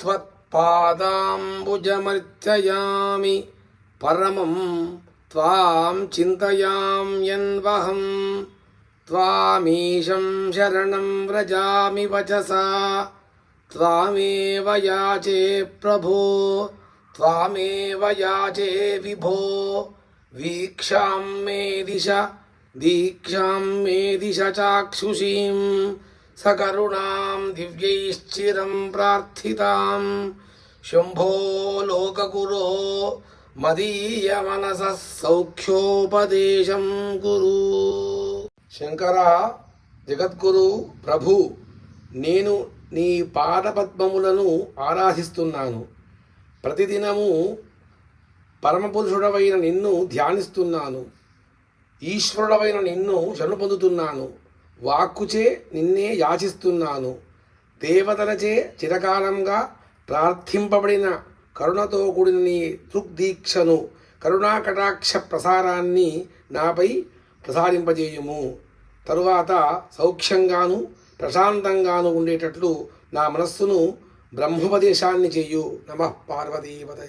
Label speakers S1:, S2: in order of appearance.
S1: त्वत्पादाम्बुजमर्चयामि परमं त्वां चिन्तयाम्यन्वहं त्वामीशं शरणं व्रजामि वचसा। त्वामेव याचे प्रभो। त्वामेव याचे विभो। वीक्षां मे दिश। दीक्षां मे दिश चाक्षुषीं सकरुणां दिव्यैश्चिरं प्रार्थितां शम्भो लोकगुरो मदीयमनसः सौख्योपदेशं कुरु శంకర జగద్గురు ప్రభు నేను నీ పాదపద్మములను ఆరాధిస్తున్నాను ప్రతిదినము పరమపురుషుడవైన నిన్ను ధ్యానిస్తున్నాను ఈశ్వరుడవైన నిన్ను శరణు పొందుతున్నాను వాక్కుచే నిన్నే యాచిస్తున్నాను. దేవతలచే చిరకాలంగా ప్రార్థింపబడిన కరుణతో కూడిన నీ దృగ్దీక్షను కరుణాకటాక్ష ప్రసారాన్ని నాపై ప్రసారింపజేయుము తరువాత సౌఖ్యంగాను ప్రశాంతంగాను ఉండేటట్లు నా మనస్సును బ్రహ్మోపదేశాన్ని చెయ్యు నమ పార్వతీపతయ